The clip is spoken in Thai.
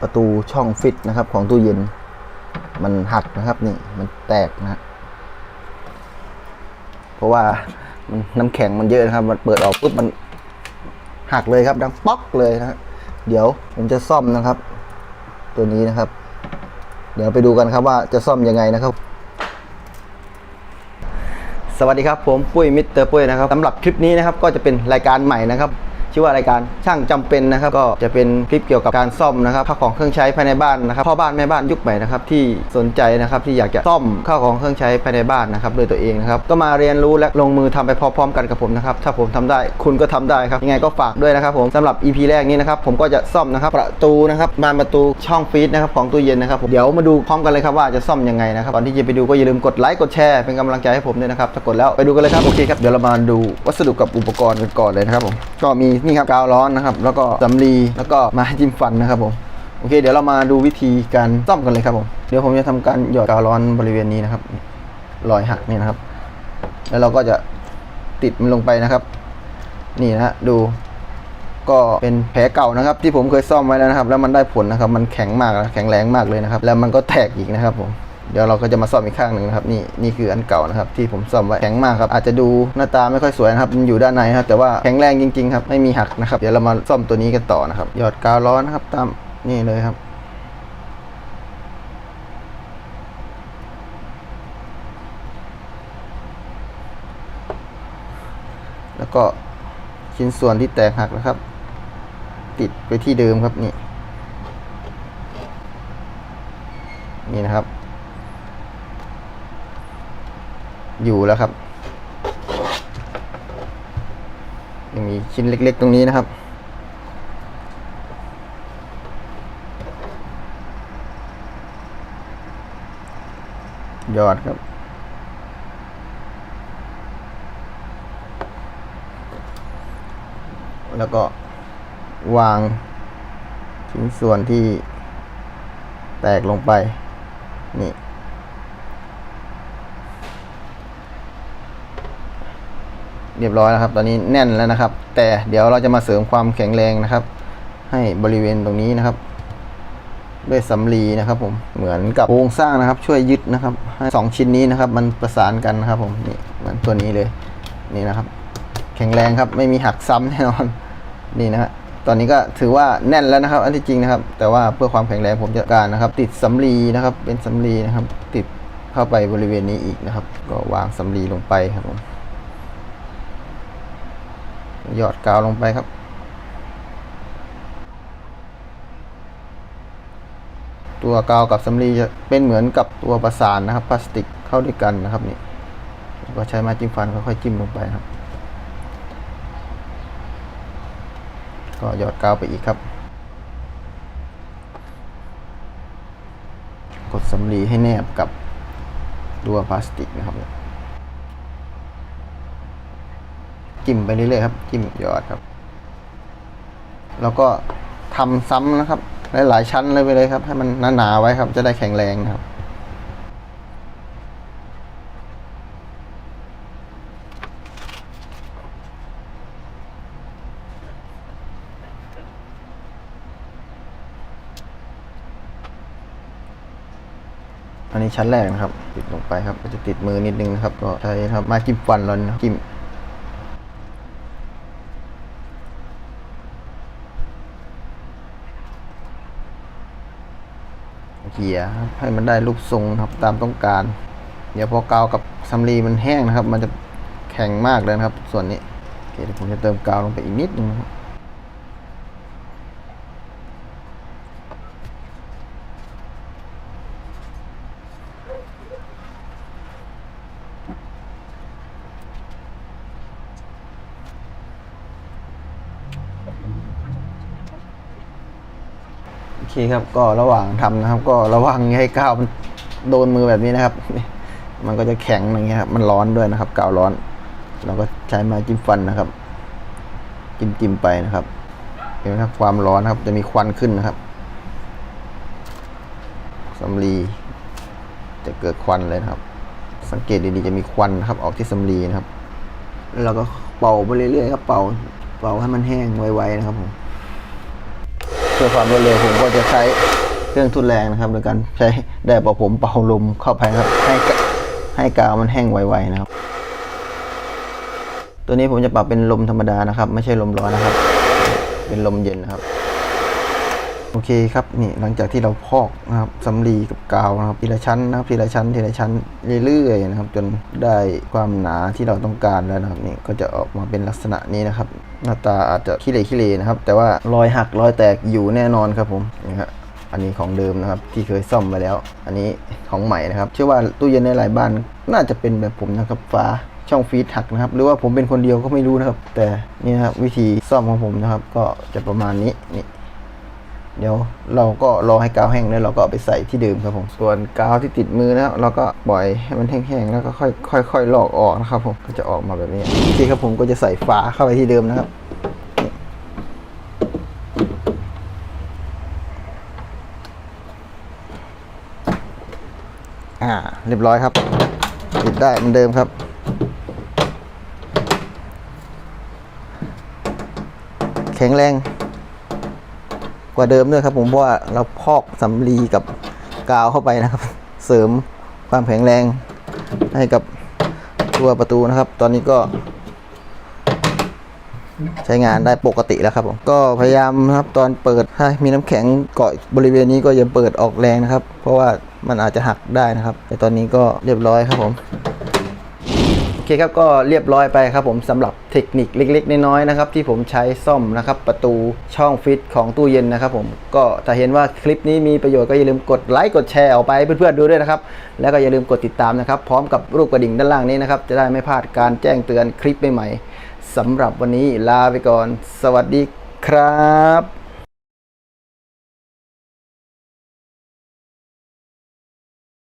ประตูช่องฟิตนะครับของตู้เย็น มันหักนะครับนี่มันแตกนะฮะเพราะว่ามันน้ำแข็งมันเยอะนะครับ มันเปิดออกปุ๊บมันหักเลยครับ ดังป๊อกเลยนะฮะเดี๋ยวผมจะซ่อมนะครับ ตัวนี้นะครับ เดี๋ยวไปดูกันครับว่าจะซ่อมยังไงนะครับ สวัสดีครับผมปุ้ยมิสเตอร์ปุ้ยนะครับสำหรับคลิปนี้นะครับ ก็จะเป็นรายการใหม่นะครับ ชื่อว่ารายการช่างจำเป็นนะครับ ก็จะเป็นคลิปเกี่ยวกับการซ่อมนะครับข้าวของเครื่องใช้ภายในบ้านนะครับพ่อบ้านแม่บ้านยุคใหม่นะครับที่สนใจนะครับที่อยากจะซ่อมข้าวของเครื่องใช้ภายในบ้านนะครับด้วยตัวเองนะครับก็มาเรียนรู้และลงมือทำไปพร้อมๆกันกับผมนะครับถ้าผมทำได้คุณก็ทำได้ครับยังไงก็ฝากด้วยนะครับผมสำหรับ EP แรกนี้นะครับผมก็จะซ่อมนะครับประตูนะครับบานประตูช่องฟีดนะครับของตู้เย็นนะครับผมเดี๋ยวมาดูพร้อมกันเลยครับว่าจะซ่อมยังไงนะครับก่อนที่จะไปดูก็อย่าลืมกดไลค์กดแชร์เป็นกำลังใจให้ผมด้วยนะครับถ้ากดแล้วไปดูกันเลยครับโอเคครับเดี๋ยวเรามาดูวัสดุกับอุปกรณ์กันก่อนเลยนะครับผมก็มีนี่ครับกาวร้อนนะครับ แล้วก็สำลีแล้วก็ไม้จิ้มฟันนะครับผมโอเค เดี๋ยวเรามาดูวิธีการซ่อมกันเลยครับผมเดี๋ยวผมจะทำการหยอดกาวร้อนบริเวณนี้นะครับรอยหักนี่นะครับ แล้วเราก็จะติดมันลงไปนะครับ นี่นะฮะดูก็เป็นแผลเก่านะครับ ที่ผมเคยซ่อมไว้แล้วนะครับ แล้วมันได้ผลนะครับ มันแข็งมากแข็งแรงมากเลยนะครับ แล้วมันก็แตกอีกนะครับผม เดี๋ยวเราก็จะมาซ่อมอีกข้างหนึ่งนะครับนี่นี่คืออันเก่านะครับที่ผมซ่อมไว้แข็งมากครับอาจจะดูหน้าตาไม่ค่อยสวยนะครับมันอยู่ด้านในครับแต่ว่าแข็งแรงจริงๆครับไม่มีหักนะครับเดี๋ยวเรามาซ่อมตัวนี้กันต่อนะครับหยอดกาวร้อนนะครับตามนี่เลยครับแล้วก็ชิ้นส่วนที่แตกหักนะครับ ติดไปที่เดิมครับนี่ นี่นะครับ อยู่แล้วครับ ยังมีชิ้นเล็ก ๆ ตรงนี้นะครับ ยอดครับ แล้วก็วางชิ้นส่วนที่แตกลงไป นี่ เรียบร้อยแล้วครับ ตอนนี้แน่นแล้วนะครับ แต่เดี๋ยวเราจะมาเสริมความแข็งแรงนะครับ ให้บริเวณตรงนี้นะครับ ด้วยสำลีนะครับผมเหมือนกับโครงสร้างนะครับ ช่วยยึดนะครับให้สองชิ้นนี้นะครับ มันประสานกันนะครับผมนี่เหมือนตัวนี้เลยนี่นะครับ แข็งแรงครับไม่มีหักซ้ำแน่นอนนี่นะฮะตอนนี้ก็ถือว่าแน่นแล้วนะครับ อันที่จริงนะครับ แต่ว่าเพื่อความแข็งแรงผมจะการนะครับ ติดสำลีนะครับ เป็นสำลีนะครับ ติดเข้าไปบริเวณนี้อีกนะครับ ก็วางสำลีลงไปครับผม หยอดกาวลงไปครับ ตัวกาวกับสำลีจะเป็นเหมือนกับตัวประสานนะครับพลาสติกเข้าด้วยกันนะครับนี่ก็ใช้ไม้จิ้มฟันค่อยๆจิ้มลงไปครับ ก็หยอดกาวไปอีกครับ กดสำลีให้แนบกับตัวพลาสติกนะครับ จิ้มไปเรื่อยๆครับ จิ้มหยอดครับ แล้วก็ทำซ้ำนะครับ หลายๆชั้นเลยไปเลยครับ ให้มันหนาๆไว้ครับ จะได้แข็งแรงนะครับอันนี้ชั้นแรกนะครับ ติดลงไปครับก็จะติดมือนิดนึงนะครับ ก็ใช้ครับม้จิ้มฟันเรานจิ้ม เขี่ยให้มันได้รูปทรงครับตามต้องการ เดี๋ยวพอกาวกับสำลีมันแห้งนะครับ มันจะแข็งมากเลยนะครับ ส่วนนี้โอเคเดี๋ยวผมจะเติมกาวลงไปอีกนิดนึงครับ เคครับก็ระหว่างทำนะครับ ก็ระวังให้กาวมันโดนมือแบบนี้นะครับ มันก็จะแข็งอย่างเงี้ยครับมันร้อนด้วยนะครับกาวร้อน เราก็ใช้ไม้จิ้มฟันนะครับ จิ้มจิ้มๆไปนะครับ เห็นไหมครับความร้อนนะครับ จะมีควันขึ้นนะครับสำลีจะเกิดควันเลยนะครับ สังเกตดีๆจะมีควันนะครับ ออกที่สำลีนะครับ แล้วเราก็เป่าไปเรื่อยๆครับ เป่าเป่าให้มันแห้งไวๆนะครับผม เพื่อความรวดเร็วผมก็จะใช้เครื่องทุนแรงนะครับโดยการใช้แดดเป่าผมเป่าลมเข้าไปครับ ให้ให้กาวมันแห้งไวๆนะครับ ตัวนี้ผมจะปรับเป็นลมธรรมดานะครับ ไม่ใช่ลมร้อนนะครับ เป็นลมเย็นนะครับ โอเคครับนี่หลังจากที่เราพอกนะครับสำลีกับกาวนะครับทีละชั้นนะครับทีละชั้นทีละชั้นเรื่อยๆนะครับ จนได้ความหนาที่เราต้องการแล้วนะครับนี่ก็จะออกมาเป็นลักษณะนี้นะครับ หน้าตาอาจจะขี้เหร่ขี้เหร่นะครับ แต่ว่ารอยหักรอยแตกอยู่แน่นอนครับผมนี่ครับอันนี้ของเดิมนะครับที่เคยซ่อมมาแล้ว อันนี้ของใหม่นะครับเชื่อว่าตู้เย็นในหลายบ้านน่าจะเป็นแบบผมนะครับฝาช่องฟีดหักนะครับ หรือว่าผมเป็นคนเดียวก็ไม่รู้นะครับ แต่นี่นะครับวิธีซ่อมของผมนะครับ ก็จะประมาณนี้นี่ เดี๋ยวเราก็รอให้กาวแห้งแล้วเราก็เอาไปใส่ที่เดิมครับผม ส่วนกาวที่ติดมือนะเราก็ปล่อยให้มันแห้งๆแล้วก็ค่อยค่อยค่อยลอกออกนะครับผมก็จะออกมาแบบนี้โอเคครับผมก็จะใส่ฝาเข้าไปที่เดิมนะครับอ่าเรียบร้อยครับติดได้เหมือนเดิมครับ แข็งแรง กว่าเดิมด้วยครับ ผมเพราะว่าเราพอกสำลีกับกาวเข้าไปนะครับ เสริมความแข็งแรงให้กับตัวประตูนะครับ ตอนนี้ก็ใช้งานได้ปกติแล้วครับผมก็พยายามนะครับตอนเปิดถ้ามีน้ำแข็งเกาะบริเวณนี้ก็อย่าเปิดออกแรงนะครับ เพราะว่ามันอาจจะหักได้นะครับ แต่ตอนนี้ก็เรียบร้อยครับผม เคครับก็เรียบร้อยไปครับผมสำหรับเทคนิคเล็ก ๆ น้อยๆนะครับที่ผมใช้ซ่อมนะครับประตูช่องฟิตของตู้เย็นนะครับผมก็ถ้าเห็นว่าคลิปนี้มีประโยชน์ก็อย่าลืมกดไลค์กดแชร์ออกไปให้เพื่อนๆดูด้วยนะครับแล้วก็อย่าลืมกดติดตามนะครับพร้อมกับรูปกระดิ่งด้านล่างนี้นะครับจะได้ไม่พลาดการแจ้งเตือนคลิปใหม่ๆสำหรับวันนี้ลาไปก่อน สวัสดีครับ